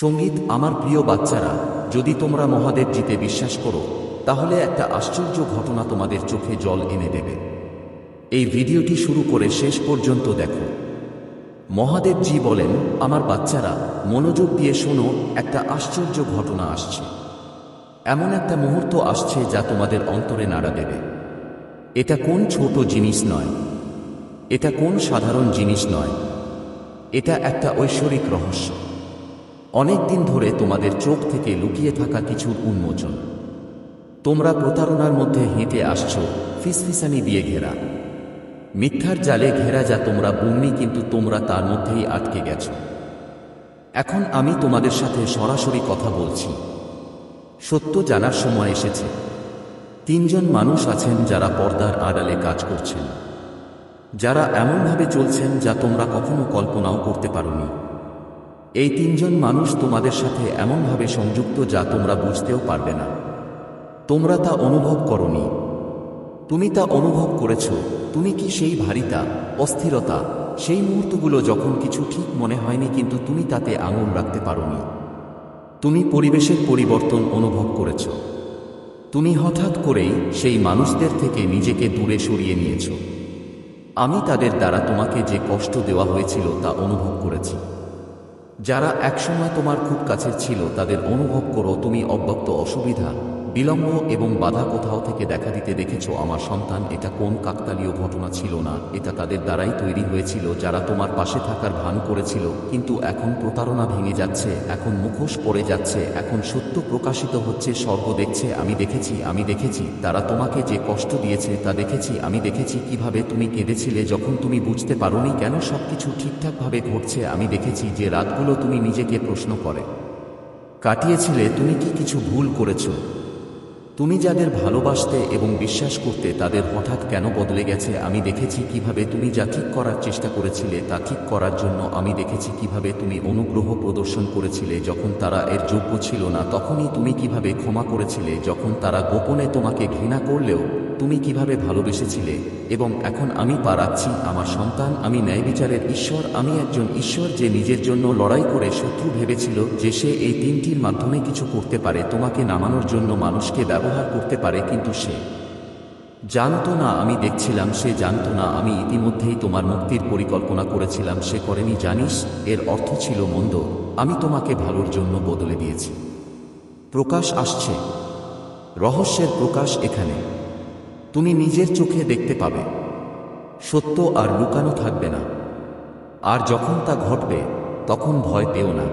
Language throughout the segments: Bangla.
সংগীত আমার প্রিয় বাচ্চারা, যদি তোমরা মহাদেব জিতে বিশ্বাস করো, তাহলে একটা আশ্চর্য ঘটনা তোমাদের চোখে জল এনে দেবে। এই ভিডিওটি শুরু করে শেষ পর্যন্ত দেখো। মহাদেবজি বলেন, আমার বাচ্চারা, মনোযোগ দিয়ে শোনো, একটা আশ্চর্য ঘটনা আসছে। এমন একটা মুহূর্ত আসছে যা তোমাদের অন্তরে নাড়া দেবে। এটা কোন ছোট জিনিস নয়। এটা কোন সাধারণ জিনিস নয়। এটা একটা ঐশ্বরিক রহস্য। অনেক দিন ধরে তোমাদের চোখ থেকে লুকিয়ে থাকা কিছুর উন্মোচন। তোমরা প্রতারণার মধ্যে হেঁটে আসছো, ফিসফিসানি দিয়ে ঘেরা। মিথ্যার জালে ঘেরা যা তোমরা বুননি, কিন্তু তোমরা তার মধ্যেই আটকে গেছ। এখন আমি তোমাদের সাথে সরাসরি কথা বলছি। সত্য জানার সময় এসেছে। তিনজন মানুষ আছেন যারা পর্দার আড়ালে কাজ করছেন। যারা এমনভাবে চলছেন যা তোমরা কখনো কল্পনাও করতে পারোনি। এই তিনজন মানুষ তোমাদের সাথে এমনভাবে সংযুক্ত যা তোমরা বুঝতেও পারবে না। তোমরা তা অনুভব করনি। তুমি তা অনুভব করেছ, তুমি কি সেই ভারিতা, অস্থিরতা, সেই মুহূর্তগুলো যখন কিছু ঠিক মনে হয়নি কিন্তু তুমি তাতে আঙুল রাখতে পারোনি। তুমি পরিবেশের পরিবর্তন অনুভব করেছ। তুমি হঠাৎ করেই সেই মানুষদের থেকে নিজেকে দূরে সরিয়ে নিয়েছ। আমি তাদের দ্বারা তোমাকে যে কষ্ট দেওয়া হয়েছিল তা অনুভব করেছি। যারা একসময় তোমার খুব কাছে ছিল তাদের অনুভব করো তুমি অব্যক্ত অসুবিধা। বিলম্ব এবং বাধা কোথাও থেকে দেখা দিতে দেখেছ, আমার সন্তান, এটা কোন কাকতালীয় ঘটনা ছিল না। এটা তাদের দ্বারাই তৈরি হয়েছিল, যারা তোমার পাশে থাকার ভান করেছিল। কিন্তু এখন প্রতারণা ভেঙে যাচ্ছে, এখন মুখোশ পড়ে যাচ্ছে, এখন সত্য প্রকাশিত হচ্ছে, স্বর্গ দেখছে, আমি দেখেছি আমি দেখেছি, তারা তোমাকে যে কষ্ট দিয়েছে তা দেখেছি, আমি দেখেছি, কীভাবে তুমি কেঁদেছিলে যখন তুমি বুঝতে পারোনি কেন সবকিছু ঠিকঠাকভাবে ঘটছে, আমি দেখেছি যে রাতগুলো তুমি নিজেকে প্রশ্ন করে। কাটিয়েছিলে, তুমি কি কিছু ভুল করেছ? তুমি যাদের ভালোবাসতে এবং বিশ্বাস করতে তাদের হঠাৎ কেন বদলে গেছে আমি দেখেছি কীভাবে তুমি যা ঠিক করার চেষ্টা করেছিলে তা ঠিক করার জন্য আমি দেখেছি কীভাবে তুমি অনুগ্রহ প্রদর্শন করেছিলে যখন তারা এর যোগ্য ছিল না, তখনই তুমি কীভাবে ক্ষমা করেছিলে যখন তারা গোপনে তোমাকে ঘৃণা করলেও তুমি কীভাবে ভালোবেসেছিলে এবং এখন আমি পারাচ্ছি আমার সন্তান, আমি ন্যায় বিচারের ঈশ্বর, আমি একজন ঈশ্বর যে নিজের জন্য লড়াই করে শত্রু ভেবেছিল যে সে এই তিনটির মাধ্যমে কিছু করতে পারে, তোমাকে নামানোর জন্য মানুষকে ব্যবহার করতে পারে কিন্তু সে। জানতো না আমি দেখছিলাম, সে জানতো না আমি ইতিমধ্যেই তোমার মুক্তির পরিকল্পনা করেছিলাম, সে করেনি জানিস, এর অর্থ ছিল মন্দ, আমি তোমাকে ভালোর জন্য বদলে দিয়েছি। প্রকাশ আসছে। রহস্যের প্রকাশ এখানে। তুমি নিজের চোখে দেখতে পাবে। সত্য আর লুকানো থাকবে না। আর যখন তা ঘটবে, তখন ভয় পেও না।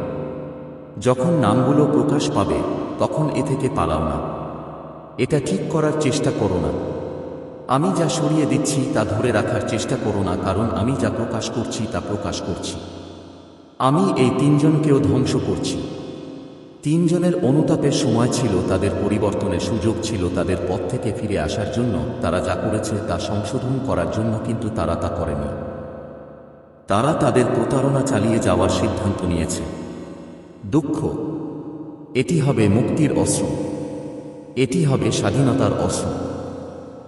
যখন নামগুলো প্রকাশ পাবে, তখন এ থেকে পালাও না। এটা ঠিক করার চেষ্টা করো না। আমি যা সরিয়ে দিচ্ছি, তা ধরে রাখার চেষ্টা করো না, কারণ আমি যা প্রকাশ করছি, তা প্রকাশ করছি। আমি এই তিনজনকেও ধ্বংস করছি। তিনজনের অনুতাপের সময় ছিল, তাদের পরিবর্তনের সুযোগ ছিল তাদের পথ থেকে ফিরে আসার জন্য। তারা যা করেছে তা সংশোধন করার জন্য কিন্তু তারা তা করেনি। তারা তাদের প্রতারণা চালিয়ে যাওয়ার সিদ্ধান্ত নিয়েছে। দুঃখ। এটি হবে মুক্তির অস্ত্র। এটি হবে স্বাধীনতার অস্ত্র।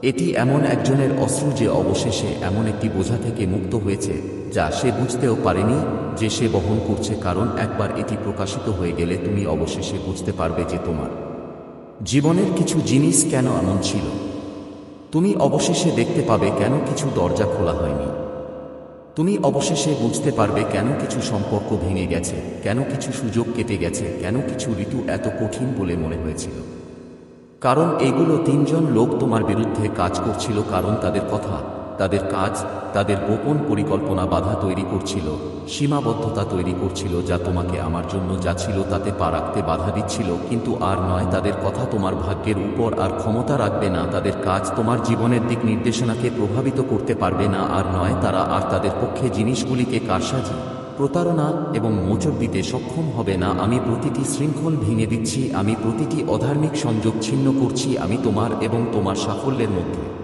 এটি এমন একজনের অস্ত্র যে অবশেষে এমন একটি বোঝা থেকে মুক্ত হয়েছে, যা সে বুঝতেও পারেনি যে সে বহন করছে, কারণ একবার এটি প্রকাশিত হয়ে গেলে তুমি অবশেষে বুঝতে পারবে যে তোমার জীবনের কিছু জিনিস কেন এমন ছিল। তুমি অবশেষে দেখতে পাবে কেন কিছু দরজা খোলা হয়নি। তুমি অবশেষে বুঝতে পারবে কেন কিছু সম্পর্ক ভেঙে গেছে, কেন কিছু সুযোগ কেটে গেছে, কেন কিছু ঋতু এত কঠিন বলে মনে হয়েছিল। কারণ এগুলো তিনজন লোক তোমার বিরুদ্ধে কাজ করছিল কারণ তাদের কথা, তাদের কাজ, তাদের গোপন পরিকল্পনা বাধা তৈরি করছিল, সীমাবদ্ধতা তৈরি করছিল যা তোমাকে আমার জন্য যা ছিল তাতে পা রাখতে বাধা দিচ্ছিল, কিন্তু আর নয় তাদের কথা তোমার ভাগ্যের উপর আর ক্ষমতা রাখবে না, তাদের কাজ তোমার জীবনের দিক নির্দেশনাকে প্রভাবিত করতে পারবে না, আর নয় তারা আর তাদের পক্ষে জিনিসগুলিকে কারসাজি। প্রতারণা এবং মোচর দিতে সক্ষম হবে না। আমি প্রতিটি শৃঙ্খল ভেঙে দিচ্ছি। আমি প্রতিটি অধার্মিক সংযোগ ছিন্ন করছি। আমি তোমার এবং তোমার সাফল্যের মধ্যে।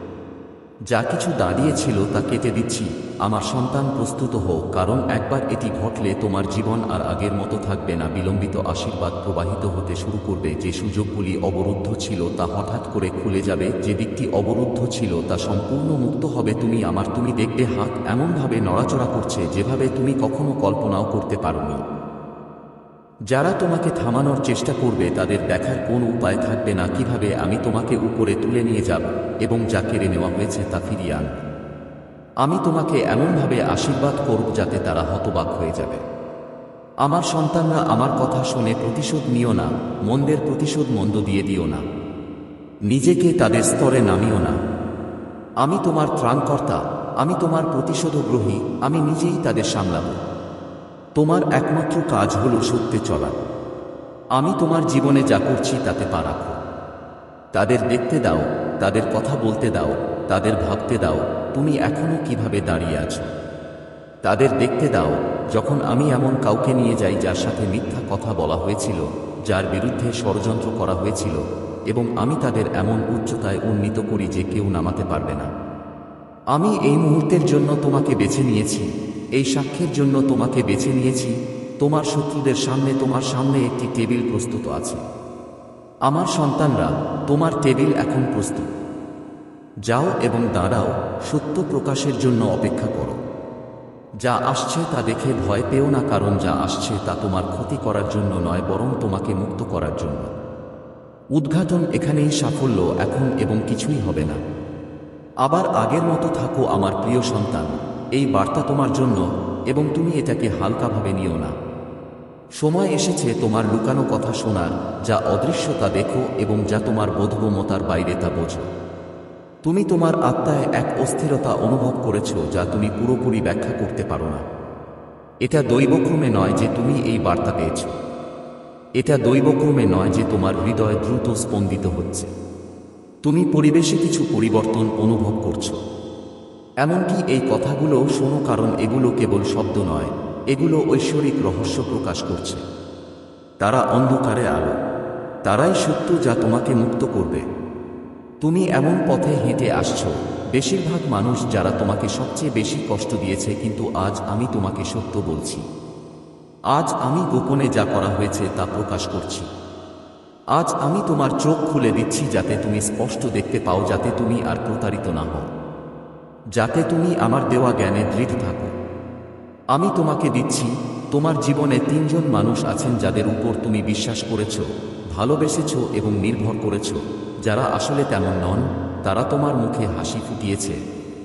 যা কিছু দাঁড়িয়েছিল তা কেটে দিচ্ছি। আমার সন্তান প্রস্তুত হোক, কারণ একবার এটি ঘটলে তোমার জীবন আর আগের মতো থাকবে না। বিলম্বিত আশীর্বাদ প্রবাহিত হতে শুরু করবে। যে সুযোগগুলি অবরুদ্ধ ছিল তা হঠাৎ করে খুলে যাবে। যে দিকটি অবরুদ্ধ ছিল তা সম্পূর্ণ মুক্ত হবে। তুমি আমার, তুমি দেখবে হাত এমনভাবে নড়াচড়া করছে যেভাবে তুমি কখনো কল্পনাও করতে পারোনি। যারা তোমাকে থামানোর চেষ্টা করবে তাদের দেখার কোন উপায় থাকবে না, কীভাবে আমি তোমাকে উপরে তুলে নিয়ে যাব এবং যা কেড়ে নেওয়া হয়েছে তা ফিরিয়ে আনব আমি তোমাকে এমনভাবে আশীর্বাদ করব যাতে তারা হতবাক হয়ে যাবে। আমার সন্তানরা আমার কথা শুনে প্রতিশোধ নিও না, মন্দের প্রতিশোধ মন্দ দিয়ে দিও না। নিজেকে তাদের স্তরে নামিও না। আমি তোমার ত্রাণকর্তা, আমি তোমার প্রতিশোধগ্রহী, আমি নিজেই তাদের সামলাব। তোমার একমাত্র কাজ হল সত্যে চলা। আমি তোমার জীবনে যা করছি তাতে পা রাখো। তাদের দেখতে দাও, তাদের কথা বলতে দাও, তাদের ভাবতে দাও, তুমি এখনও কীভাবে দাঁড়িয়ে আছো। তাদের দেখতে দাও, যখন আমি এমন কাউকে নিয়ে যাই যার সাথে মিথ্যা কথা বলা হয়েছিল, যার বিরুদ্ধে ষড়যন্ত্র করা হয়েছিল, এবং আমি তাদের এমন উচ্চতায় উন্নীত করি যে কেউ নামাতে পারবে না। আমি এই মুহূর্তের জন্য তোমাকে বেছে নিয়েছি এই সাক্ষ্যের জন্য তোমাকে বেছে নিয়েছি। তোমার শত্রুদের সামনে তোমার সামনে একটি টেবিল প্রস্তুত আছে। আমার সন্তানরা, তোমার টেবিল এখন প্রস্তুত। যাও এবং দাঁড়াও, সত্য প্রকাশের জন্য অপেক্ষা করো। যা আসছে তা দেখে ভয় পেও না, কারণ যা আসছে তা তোমার ক্ষতি করার জন্য নয়, বরং তোমাকে মুক্ত করার জন্য। উদ্ঘাটন এখানেই সাফল্য, এখন এবং কিছুই হবে না। আবার আগের মতো থাকো আমার প্রিয় সন্তান। এই বার্তা তোমার জন্য, এবং তুমি এটাকে হালকাভাবে নিও না। সময় এসেছে তোমার লুকানো কথা শোনার, যা অদৃশ্য তা দেখো এবং যা তোমার বোধগম্যতার বাইরে তা বোঝো। তুমি তোমার আত্মায় এক অস্থিরতা অনুভব করেছ, যা তুমি পুরোপুরি ব্যাখ্যা করতে পারো না। এটা দৈবক্রমে নয় যে তুমি এই বার্তা পেয়েছ। এটা দৈবক্রমে নয় যে তোমার হৃদয় দ্রুত স্পন্দিত হচ্ছে। তুমি পরিবেশে কিছু পরিবর্তন অনুভব করছ। এমনকি এই কথাগুলো শোনো, কারণ এগুলো কেবল শব্দ নয়, এগুলো ঐশ্বরিক রহস্য প্রকাশ করছে। তারা অন্ধকারে আলো, তারাই সত্য যা তোমাকে মুক্ত করবে। তুমি এমন পথে হেঁটে আসছো, বেশিরভাগ মানুষ যারা তোমাকে সবচেয়ে বেশি কষ্ট দিয়েছে, কিন্তু আজ আমি তোমাকে সত্য বলছি। আজ আমি গোপনে যা করা হয়েছে তা প্রকাশ করছি। আজ আমি তোমার চোখ খুলে দিচ্ছি যাতে তুমি স্পষ্ট দেখতে পাও, যাতে তুমি আর প্রতারিত না হও। যাতে তুমি আমার দেওয়া জ্ঞানে দৃঢ় থাকো। আমি তোমাকে দিচ্ছি, তোমার জীবনে তিনজন মানুষ আছেন যাদের উপর তুমি বিশ্বাস করেছ, ভালোবেসেছ এবং নির্ভর করেছ। যারা আসলে তেমন নন, তারা তোমার মুখে হাসি ফুটিয়েছে।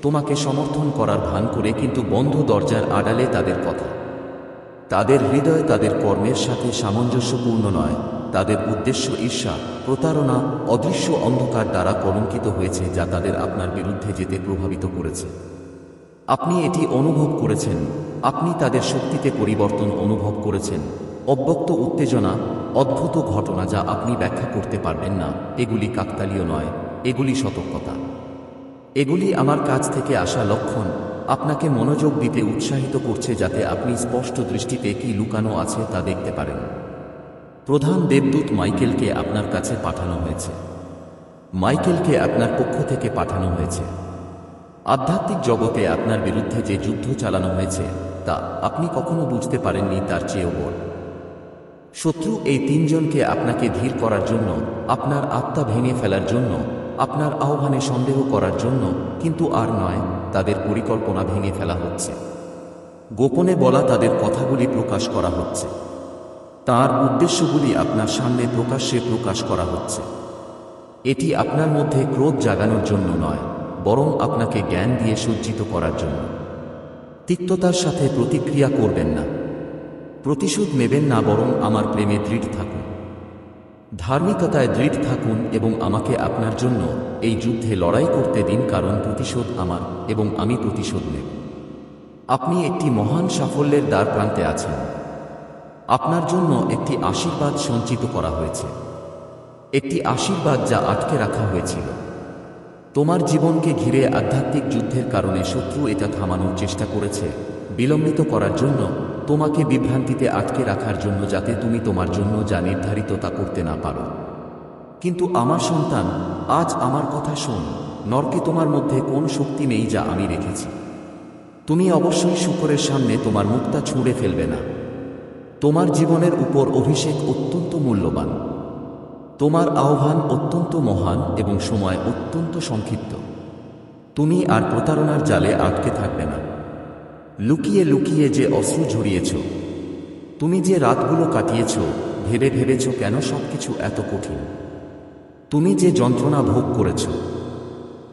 তোমাকে সমর্থন করার ভান করে কিন্তু বন্ধ দরজার আড়ালে তাদের কথা। তাদের হৃদয় তাদের কর্মের সাথে সামঞ্জস্যপূর্ণ নয়, তাদের উদ্দেশ্য ঈর্ষা। প্রতারণা অদৃশ্য অন্ধকার দ্বারা কলঙ্কিত হয়েছে যা তাদের আপনার বিরুদ্ধে যেতে প্রভাবিত করেছে। আপনি এটি অনুভব করেছেন। আপনি তাদের শক্তিতে পরিবর্তন অনুভব করেছেন। অব্যক্ত উত্তেজনা, অদ্ভুত ঘটনা যা আপনি ব্যাখ্যা করতে পারবেন না। এগুলি কাকতালীয় নয়, এগুলি সতর্কতা। এগুলি আমার কাছ থেকে আসা লক্ষণ। আপনাকে মনোযোগ দিতে উৎসাহিত করছে যাতে আপনি স্পষ্ট দৃষ্টিতে কি লুকানো আছে তা দেখতে পারেন। প্রধান দেবদূত মাইকেলকে আপনার কাছে পাঠানো হয়েছে। মাইকেলকে আপনার পক্ষ থেকে পাঠানো হয়েছে। আধ্যাত্মিক জগতে আপনার বিরুদ্ধে যে যুদ্ধ চালানো হয়েছে, তা আপনি কখনো বুঝতে পারেননি তার চেয়েও বড়। শত্রু এই তিনজনকে আপনাকে ধীর করার জন্য, আপনার আত্মা ভেঙে ফেলার জন্য, আপনার আহ্বানে সন্দেহ করার জন্য, কিন্তু আর নয়, তাদের পরিকল্পনা ভেঙে ফেলা হচ্ছে। গোপনে বলা তাদের কথাগুলি প্রকাশ করা হচ্ছে। তার উদ্দেশ্যগুলি আপনার সামনে প্রকাশ্যে প্রকাশ করা হচ্ছে। এটি আপনার মধ্যে ক্রোধ জাগানোর জন্য নয়, বরং আপনাকে জ্ঞান দিয়ে সজ্জিত করার জন্য। তিক্ততার সাথে প্রতিক্রিয়া করবেন না। প্রতিশোধ নেবেন না, বরং আমার প্রেমে দৃঢ় থাকুন। ধার্মিকতায় দৃঢ় থাকুন এবং আমাকে আপনার জন্য এই যুদ্ধে লড়াই করতে দিন, কারণ প্রতিশোধ আমার এবং আমি প্রতিশোধ নেব। আপনি একটি মহান সাফল্যের দ্বার প্রান্তে আছেন। আপনার জন্য একটি আশীর্বাদ সঞ্চিত করা হয়েছে। একটি আশীর্বাদ যা আটকে রাখা হয়েছিল। তোমার জীবনকে ঘিরে আধ্যাত্মিক যুদ্ধের কারণে শত্রু এটা থামানোর চেষ্টা করেছে, বিলম্বিত করার জন্য, তোমাকে বিভ্রান্তিতে আটকে রাখার জন্য যাতে তুমি তোমার জন্য যা নির্ধারিত তা করতে না পারো। কিন্তু আমার সন্তান, আজ আমার কথা শোন, নরকে তোমার মধ্যে কোন শক্তি নেই যা আমি রেখেছি। তুমি অবশ্যই শুকরের সামনে তোমার মুক্তা ছুঁড়ে ফেলবে না। তোমার জীবনের উপর অভিষেক অত্যন্ত মূল্যবান। তোমার আহ্বান অত্যন্ত মহান এবং সময় অত্যন্ত সংক্ষিপ্ত। তুমি আর প্রতারণার জালে আটকে থাকবে না। লুকিয়ে লুকিয়ে যে অশ্রু ঝরিয়েছ, তুমি যে রাতগুলো কাটিয়েছ, ভেবে ভেবেছ কেন সবকিছু এত কঠিন? তুমি যে যন্ত্রণা ভোগ করেছ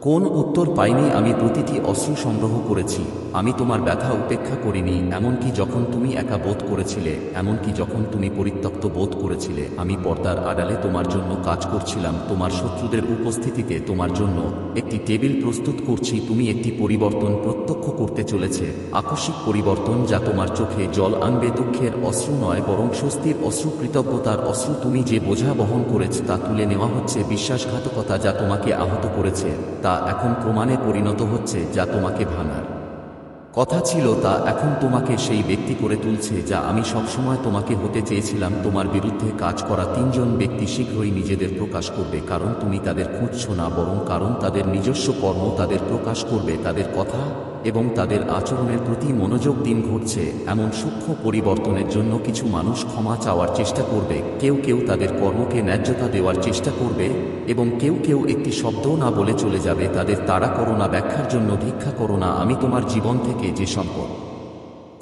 কোন উত্তর পাইনি আমি প্রতিটি অশ্রু সংগ্রহ করেছি। আমি তোমার ব্যথা উপেক্ষা করিনি, এমনকি যখন তুমি একা বোধ করেছিলে, এমনকি যখন তুমি পরিত্যক্ত বোধ করেছিলে, আমি পর্দার আড়ালে তোমার জন্য কাজ করছিলাম। তোমার শত্রুদের উপস্থিতিতে তোমার জন্য একটি টেবিল প্রস্তুত করছি। তুমি একটি পরিবর্তন প্রত্যক্ষ করতে চলেছে। আকস্মিক পরিবর্তন যা তোমার চোখে জল আনবে দুঃখের অশ্রু নয়, বরং স্বস্তির অশ্রু, কৃতজ্ঞতার অশ্রু। তুমি যে বোঝা বহন করেছ তা তুলে নেওয়া হচ্ছে বিশ্বাসঘাতকতা যা তোমাকে আহত করেছে। তা এখন প্রমাণে পরিণত হচ্ছে যা তোমাকে ভাঙার। কথা ছিল তা এখন তোমাকে সেই ব্যক্তি করে তুলছে যা আমি সবসময় তোমাকে হতে চেয়েছিলাম। তোমার বিরুদ্ধে কাজ করা তিনজন ব্যক্তি শীঘ্রই নিজেদের প্রকাশ করবে কারণ তুমি তাদের খুঁজছ না, বরং কারণ তাদের নিজস্ব কর্ম তাদের প্রকাশ করবে। তাদের কথা এবং তাদের আচরণের প্রতি মনোযোগ দিন ঘটছে, এমন সূক্ষ্ম পরিবর্তনের জন্য কিছু মানুষ ক্ষমা চাওয়ার চেষ্টা করবে, কেউ কেউ তাদের কর্মকে ন্যায্যতা দেওয়ার চেষ্টা করবে, এবং কেউ কেউ একটি শব্দও না বলে চলে যাবে, তাদের তাড়া করো না, ব্যাখ্যার জন্য ভিক্ষা করো না, আমি তোমার জীবন থেকে যে সম্পদ।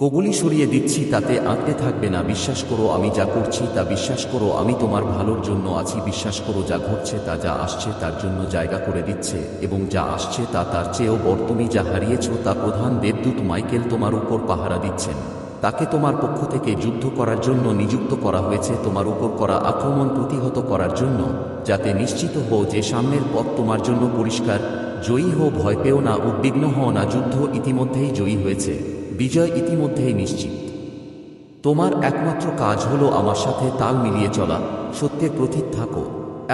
কগুলি সরিয়ে দিচ্ছি, তাতে আঁকড়ে থাকবে না। বিশ্বাস করো, আমি যা করছি তা বিশ্বাস করো, আমি তোমার ভালোর জন্য আছি। বিশ্বাস করো, যা ঘটছে তা যা আসছে, তার জন্য জায়গা করে দিচ্ছে, এবং যা আসছে তা তার চেয়েও বড়। তুমি যা হারিয়েছ তা প্রধান দেবদূত মাইকেল তোমার উপর পাহারা দিচ্ছেন। তাকে তোমার পক্ষ থেকে যুদ্ধ করার জন্য নিযুক্ত করা হয়েছে, তোমার উপর করা আক্রমণ প্রতিহত করার জন্য, যাতে নিশ্চিত হও যে সামনের পথ তোমার জন্য পরিষ্কার। জয়ী হো ভয় পেও না, উদ্বিগ্ন হও না, যুদ্ধ ইতিমধ্যেই জয়ী হয়েছে। বিজয় ইতিমধ্যেই নিশ্চিত। তোমার একমাত্র কাজ হলো আমার সাথে তাল মিলিয়ে চলা, সত্যের প্রতীক থাকো।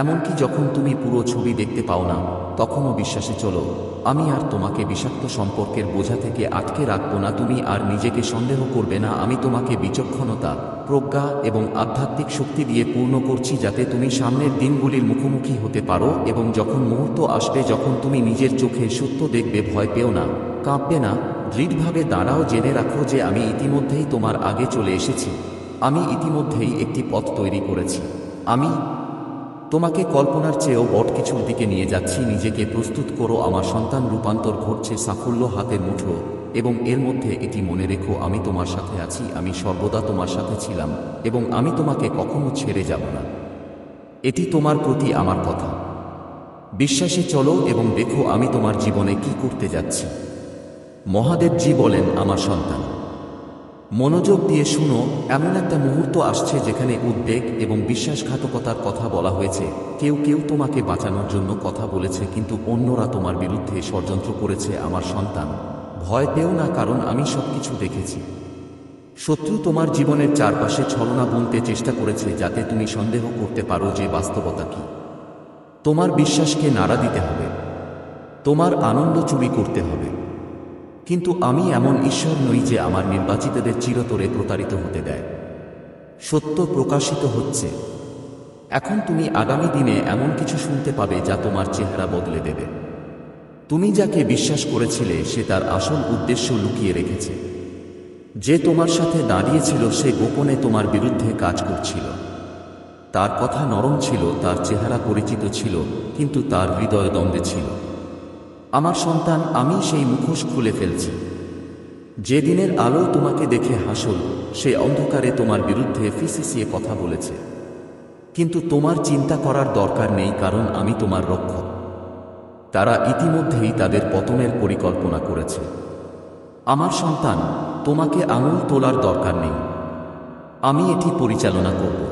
এমনকি যখন তুমি পুরো ছবি দেখতে পাও না, তখনও বিশ্বাসে চলো, আমি আর তোমাকে বিষাক্ত সম্পর্কের বোঝা থেকে আটকে রাখব না, তুমি আর নিজেকে সন্দেহ করবে না, আমি তোমাকে বিচক্ষণতা, প্রজ্ঞা এবং আধ্যাত্মিক শক্তি দিয়ে পূর্ণ করছি যাতে তুমি সামনের দিনগুলির মুখোমুখি হতে পারো এবং যখন মুহূর্ত আসবে, যখন তুমি নিজের চোখে সত্য দেখবে, ভয় পেও না, কাঁপবে না দৃঢ়ভাবে দাঁড়াও, জেনে রাখো যে আমি ইতিমধ্যেই তোমার আগে চলে এসেছি। আমি ইতিমধ্যেই একটি পথ তৈরি করেছি। আমি তোমাকে কল্পনার চেয়েও বট কিছুর দিকে নিয়ে যাচ্ছি, নিজেকে প্রস্তুত করো, আমার সন্তান রূপান্তর ঘটছে, সাফল্য হাতের মুঠো, এবং এর মধ্যে এটি মনে রেখো, আমি তোমার সাথে আছি, আমি সর্বদা তোমার সাথে ছিলাম, এবং আমি তোমাকে কখনো ছেড়ে যাব না। এটি তোমার প্রতি আমার কথা। বিশ্বাসে চলো এবং দেখো আমি তোমার জীবনে কি করতে যাচ্ছি। মহাদেবজি বলেন, আমার সন্তান, মনোযোগ দিয়ে শুনো, এমন একটা মুহূর্ত আসছে যেখানে উদ্বেগ এবং বিশ্বাসঘাতকতার কথা বলা হয়েছে। কেউ কেউ তোমাকে বাঁচানোর জন্য কথা বলেছে, কিন্তু অন্যরা তোমার বিরুদ্ধে ষড়যন্ত্র করেছে, আমার সন্তান। ভয় পেও না, কারণ আমি সবকিছু দেখেছি। শত্রু তোমার জীবনের চারপাশে ছলনা বুনতে চেষ্টা করেছে, যাতে তুমি সন্দেহ করতে পারো যে বাস্তবতা কি। তোমার বিশ্বাসকে নাড়া দিতে হবে। তোমার আনন্দ চুরি করতে হবে। কিন্তু আমি এমন ঈশ্বর নই যে আমার নির্বাচিতদের চিরতরে প্রতারিত হতে দেয়। সত্য প্রকাশিত হচ্ছে। এখন তুমি আগামী দিনে এমন কিছু শুনতে পাবে যা তোমার চেহারা বদলে দেবে। তুমি যাকে বিশ্বাস করেছিলে, সে তার আসল উদ্দেশ্য লুকিয়ে রেখেছে। যে তোমার সাথে দাঁড়িয়েছিল, সে গোপনে তোমার বিরুদ্ধে কাজ করছিল। তার কথা নরম ছিল, তার চেহারা পরিচিত ছিল, কিন্তু তার হৃদয় দ্বন্দ্বে ছিল। আমার সন্তান আমি সেই মুখোশ খুলে ফেলছি। যে দিনের আলো তোমাকে দেখে হাসল, সে অন্ধকারে তোমার বিরুদ্ধে ফিসিসিয়ে কথা বলেছে। কিন্তু তোমার চিন্তা করার দরকার নেই কারণ আমি তোমার রক্ষক। তারা ইতিমধ্যেই তাদের পতনের পরিকল্পনা করেছে। আমার সন্তান, তোমাকে আঙুল তোলার দরকার নেই। আমি এটি পরিচালনা করব।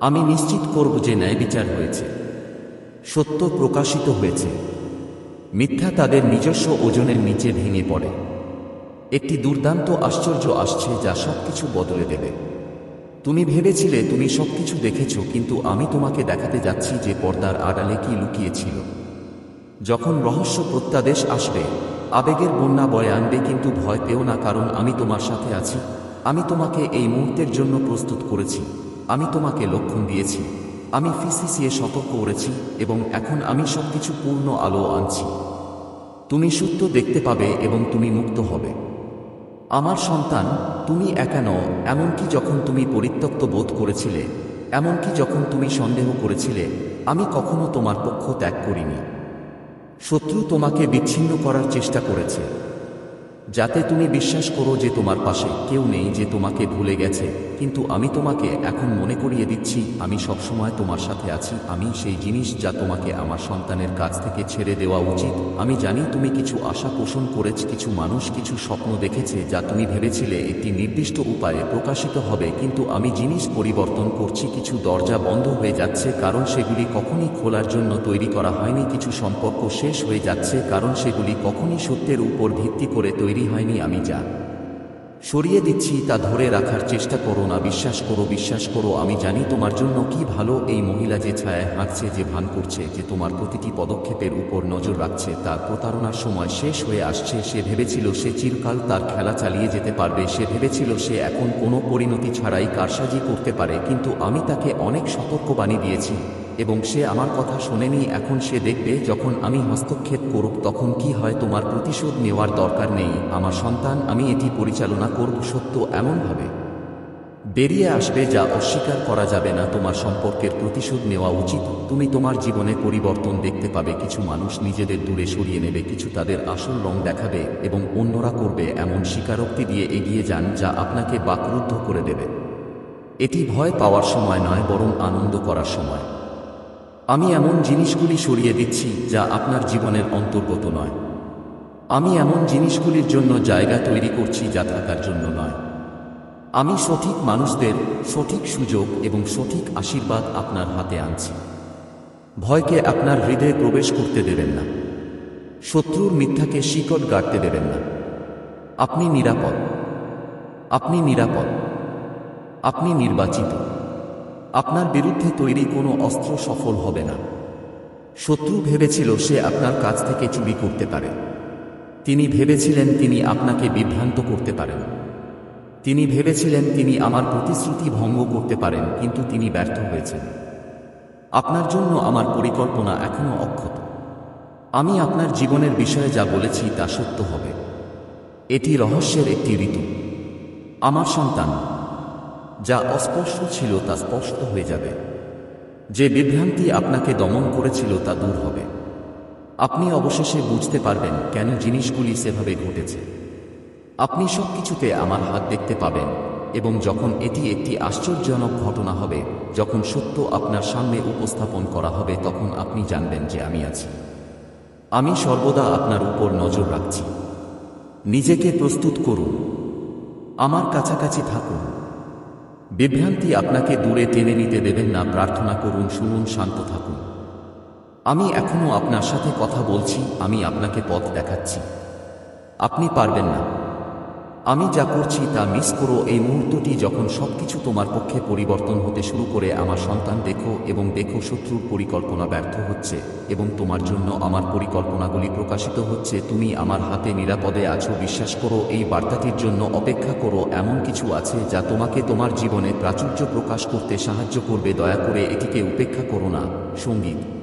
আমি নিশ্চিত করব যে ন্যায় বিচার হয়েছে। সত্য প্রকাশিত হয়েছে। মিথ্যা তাদের নিজস্ব ওজনের নিচে ভেঙে পড়ে। একটি দুর্দান্ত আশ্চর্য আসছে যা সবকিছু বদলে দেবে। তুমি ভেবেছিলে তুমি সবকিছু দেখেছ, কিন্তু আমি তোমাকে দেখাতে যাচ্ছি যে পর্দার আড়ালে কি লুকিয়েছিল। যখন রহস্য প্রত্যাদেশ আসবে, আবেগের বন্যা বয়ে আনবে, কিন্তু ভয় পেও না, কারণ আমি তোমার সাথে আছি। আমি তোমাকে এই মুহূর্তের জন্য প্রস্তুত করেছি। আমি তোমাকে লক্ষণ দিয়েছি। আমি ফিসিসিয়ে সতর্ক করেছি এবং এখন আমি সবকিছু পূর্ণ আলো আনছি। তুমি সত্য দেখতে পাবে এবং তুমি মুক্ত হবে। আমার সন্তান, তুমি একা নও, এমনকি যখন তুমি পরিত্যক্ত বোধ করেছিলে, এমনকি যখন তুমি সন্দেহ করেছিলে, আমি কখনো তোমার পক্ষ ত্যাগ করিনি। শত্রু তোমাকে বিচ্ছিন্ন করার চেষ্টা করেছে। যাতে তুমি বিশ্বাস করো যে তোমার পাশে কেউ নেই যে তোমাকে ভুলে গেছে। কিন্তু আমি তোমাকে এখন মনে করিয়ে দিচ্ছি, আমি সবসময় তোমার সাথে আছি, আমি সেই জিনিস যা তোমাকে আমার সন্তানের কাছ থেকে ছেড়ে দেওয়া উচিত। আমি জানি তুমি কিছু আশা পোষণ করেছ, কিছু মানুষ কিছু স্বপ্ন দেখেছে যা তুমি ভেবেছিলে একটি নির্দিষ্ট উপায়ে প্রকাশিত হবে, কিন্তু আমি জিনিস পরিবর্তন করছি, কিছু দরজা বন্ধ হয়ে যাচ্ছে, কারণ সেগুলি কখনই খোলার জন্য তৈরি করা হয়নি, কিছু সম্পর্ক শেষ হয়ে যাচ্ছে, কারণ সেগুলি কখনই সত্যের উপর ভিত্তি করে তৈরি হয়নি, আমি যা। সরিয়ে দিচ্ছি, তা ধরে রাখার চেষ্টা করো না, বিশ্বাস করো বিশ্বাস করো, আমি জানি তোমার জন্য কি ভালো, এই মহিলা যে ছায়ায় হাঁটছে, যে ভান করছে, যে তোমার প্রতিটি পদক্ষেপের উপর নজর রাখছে, তার প্রতারণার সময় শেষ হয়ে আসছে, সে ভেবেছিল সে চিরকাল তার খেলা চালিয়ে যেতে পারবে, সে ভেবেছিল সে এখন কোনো পরিণতি ছাড়াই কারসাজি করতে পারে, কিন্তু আমি তাকে অনেক সতর্কবাণী দিয়েছি। এবং সে আমার কথা শোনেনি, এখন সে দেখবে যখন আমি হস্তক্ষেপ করব তখন কি হয় তোমার প্রতিশোধ নেওয়ার দরকার নেই। আমার সন্তান, আমি এটি পরিচালনা করব সত্য এমনভাবে। বেরিয়ে আসবে যা অস্বীকার করা যাবে না, তোমার সম্পর্কের প্রতিশোধ নেওয়া উচিত। তুমি তোমার জীবনে পরিবর্তন দেখতে পাবে, কিছু মানুষ নিজেদের দূরে সরিয়ে নেবে, কিছু তাদের আসল রং দেখাবে এবং অন্যরা করবে এমন স্বীকারোক্তি দিয়ে এগিয়ে যান যা আপনাকে বাকরুদ্ধ করে দেবে। এটি ভয় পাওয়ার সময় নয়, বরং আনন্দ করার সময়। আমি এমন জিনিসগুলি সরিয়ে দিচ্ছি যা আপনার জীবনের অন্তর্গত নয়। আমি এমন জিনিসগুলির জন্য জায়গা তৈরি করছি যা থাকার জন্য নয়। আমি সঠিক মানুষদের সঠিক সুযোগ এবং সঠিক আশীর্বাদ আপনার হাতে আনছি। ভয়কে আপনার হৃদয়ে প্রবেশ করতে দেবেন না। শত্রুর মিথ্যাকে শিকড় গাড়তে দেবেন না। আপনি নিরাপদ। আপনি নিরাপদ। আপনি নির্বাচিত। আপনার বিরুদ্ধে তৈরি কোনো অস্ত্র সফল হবে না। শত্রু ভেবেছিল সে আপনার কাছ থেকে চুরি করতে পারে। তিনি ভেবেছিলেন তিনি আপনাকে বিভ্রান্ত করতে পারেন। তিনি ভেবেছিলেন তিনি আমার প্রতিশ্রুতি ভঙ্গ করতে পারেন, কিন্তু তিনি ব্যর্থ হয়েছেন। আপনার জন্য আমার পরিকল্পনা এখনও অক্ষত। আমি আপনার জীবনের বিষয়ে যা বলেছি তা সত্য হবে। এটি রহস্যের একটি ঋতু। আমার সন্তান যা অস্পষ্ট ছিল তা স্পষ্ট হয়ে যাবে। যে বিভ্রান্তি আপনাকে দমন করেছিল তা দূর হবে। আপনি অবশেষে বুঝতে পারবেন কেন জিনিসগুলি সেভাবে ঘটেছে। আপনি সব কিছুতে আমার হাত দেখতে পাবেন এবং যখন এটি একটি আশ্চর্যজনক ঘটনা হবে, যখন সত্য আপনার সামনে উপস্থাপন করা হবে, তখন আপনি জানবেন যে আমি আছি। আমি সর্বদা আপনার উপর নজর রাখছি। নিজেকে প্রস্তুত করুন। আমার কাছাকাছি থাকুন। বিভ্রান্তি আপনাকে দূরে টেনে নিতে দেবেন না। প্রার্থনা করুন, শুনুন, শান্ত থাকুন। আমি এখনও আপনার সাথে কথা বলছি, আমি আপনাকে পথ দেখাচ্ছি। আপনি পারবেন না। আমি যা করছি তা মিস করো। এই মুহূর্তটি যখন সবকিছু তোমার পক্ষে পরিবর্তন হতে শুরু করে, আমার সন্তান দেখো এবং দেখো শত্রুর পরিকল্পনা ব্যর্থ হচ্ছে এবং তোমার জন্য আমার পরিকল্পনাগুলি প্রকাশিত হচ্ছে। তুমি আমার হাতে নিরাপদে আছো, বিশ্বাস করো, এই বার্তাটির জন্য অপেক্ষা করো। এমন কিছু আছে যা তোমাকে তোমার জীবনে প্রাচুর্য প্রকাশ করতে সাহায্য করবে। দয়া করে এটিকে উপেক্ষা করো না। সংগীত